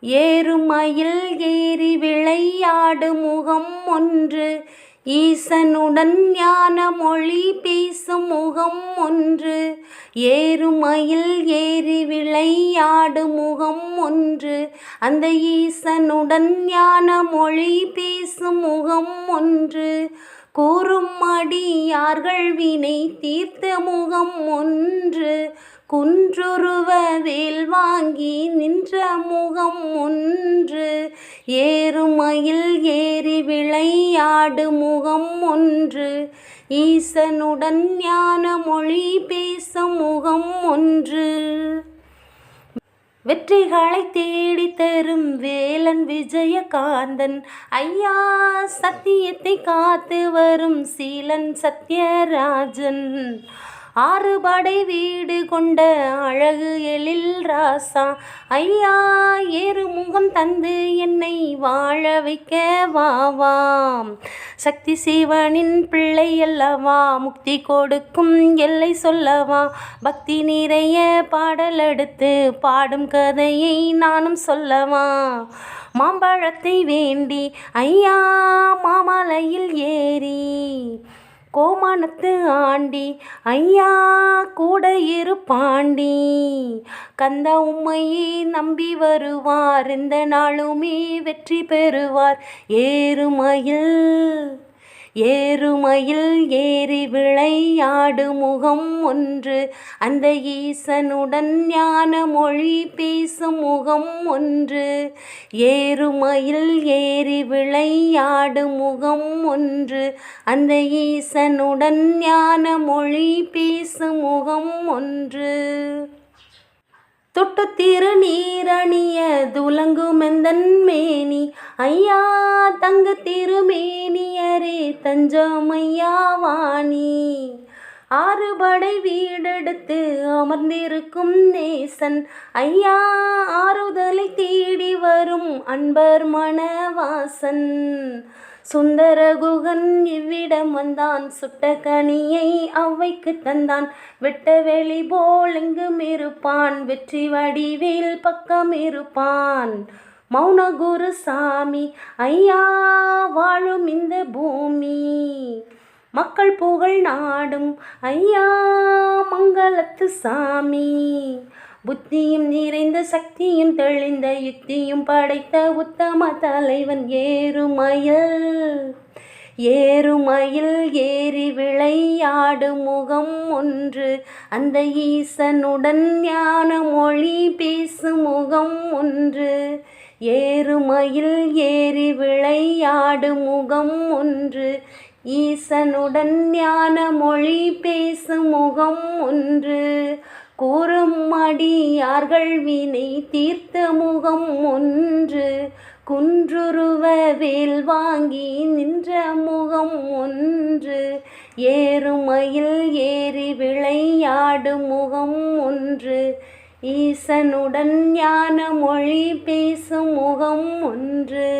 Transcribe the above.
ஏறுமயில் ஏறி விளையாடு முகம் ஒன்று. ஈசனுடன் ஞான மொழி பேசும் முகம் ஒன்று. ஏறுமயில் ஏறி விளையாடு முகம் ஒன்று. அந்த ஈசனுடன் ஞான மொழி பேசும் முகம் ஒன்று. கூறும் அடியார்கள் வினை தீர்த்த முகம் ஒன்று. குன்றுருவ வேல் வாங்கி நின்ற முகம் ஒன்று. ஏறுமயில் ஏறி விளையாடு முகம் ஒன்று. ஈசனுடன் ஞான மொழி பேசும் முகம் ஒன்று. வெற்றிகளை தேடி தரும் வேலன் விஜயகாந்தன். ஐயா சத்தியத்தை காத்து வரும் சீலன் சத்யராஜன். ஆறுபடை வீடு கொண்ட அழகு எழில் ராசா. ஐயா தந்து என்னை வாழ வைக்க வாவாம் சக்தி சிவனின் பிள்ளை அல்லவா முக்தி கொடுக்கும் எல்லை சொல்லவா. பக்தி நிறைய பாடல் எடுத்து பாடும் கதையை நானும் சொல்லவா. மாம்பழத்தை வேண்டி ஐயா மாமலையில் கோமானத்து ஆண்டி ஐயா கூட இரு பாண்டி. கந்த உம்மையை நம்பி வருவார் இந்த நாளுமே வெற்றி பெறுவார். ஏறுமயில் ஏறுமயில் ஏறி விளையாடு முகம் ஒன்று. அந்த ஈசனுடன் ஞான மொழி பேசும் முகம் ஒன்று. ஏறுமயில் ஏறி விளையாடு முகம் ஒன்று. அந்த ஈசனுடன் ஞான மொழி பேசும் முகம் ஒன்று. தொட்டு திருநீரணிய துலங்குமெந்தன் மேனி? ஐயா தங்க திருமேனி தஞ்சமையா வாணி ஆறுபடை வீடெடுத்து அமர்ந்திருக்கும் நேசன் ஐயா ஆறுதலை தேடி வரும் அன்பர் மணவாசன் சுந்தர குகன் இவ்விடம் வந்தான் சுட்ட கனியை அவைக்கு தந்தான். வெட்ட வெளி போல் எங்கும் இருப்பான் வெற்றி வடிவில் பக்கம் இருப்பான். மௌனகுரு சாமி ஐயா வாழும் இந்த பூமி மக்கள் புகழ் நாடும். ஐயா மங்களத்து சாமி புத்தியும் நிறைந்த சக்தியும் தெளிந்த யுக்தியும் படைத்த உத்தம தலைவன் ஏறுமயல். ஏறுமயில் ஏறி விளையாடு முகம் ஒன்று. அந்த ஈசனுடன் ஞான மொழி பேசு முகம் ஒன்று. ஏறுமயில் ஏறி விளையாடு முகம் ஒன்று. ஈசனுடன் ஞான மொழி பேசு முகம் ஒன்று. கூறும் அடியார்கள் வினை தீர்த்த முகம் ஒன்று. குன்றுருவவில் வாங்கி நின்ற முகம் ஒன்று ஏறுமையில் ஏறி விளையாடு முகம் ஒன்று. ஈசனுடன் ஞான மொழி பேசும் முகம் ஒன்று.